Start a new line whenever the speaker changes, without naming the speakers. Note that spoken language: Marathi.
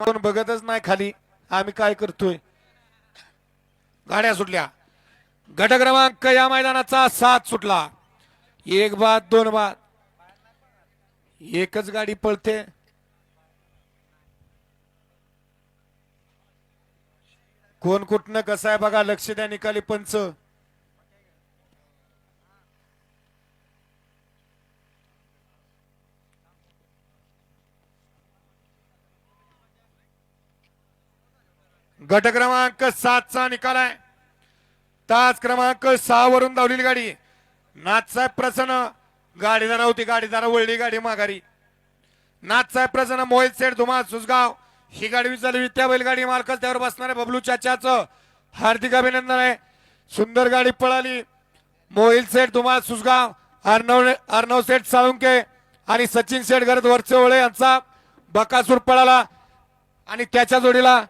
कोण बघतच नाही खाली. आम्ही काय करतोय? गाड्या सुटल्या. गट क्रमांक या मैदानाचा सात सुटला. एक बाद दोन बाद. एकच गाडी पळते. कोण कुठनं कसं आहे बघा लक्ष द्या निकाली पंच. गट क्रमांक सातचा निकाल आहे. तास क्रमांक सहा वरून धावलेली गाडी. नाथसाहेब प्रसन्न गाडी जरा होती गाडी जरा वळली गाडी माघारी. नाथसाहेब प्रसन्न मोहित सेठ धुमा सुसगाव ही गाडी विचारली त्या बैलगाडी मालकच त्यावर बसणारे बबलू चाचाचं. हार्दिक अभिनंदन आहे. सुंदर गाडी पळाली. मोहिल सेठ धुमाळ सुसगाव अर्णव अर्णव सेठ साळुंके आणि सचिन सेठ गरज वरचे ओळे यांचा बकासूर पळाला. आणि त्याच्या जोडीला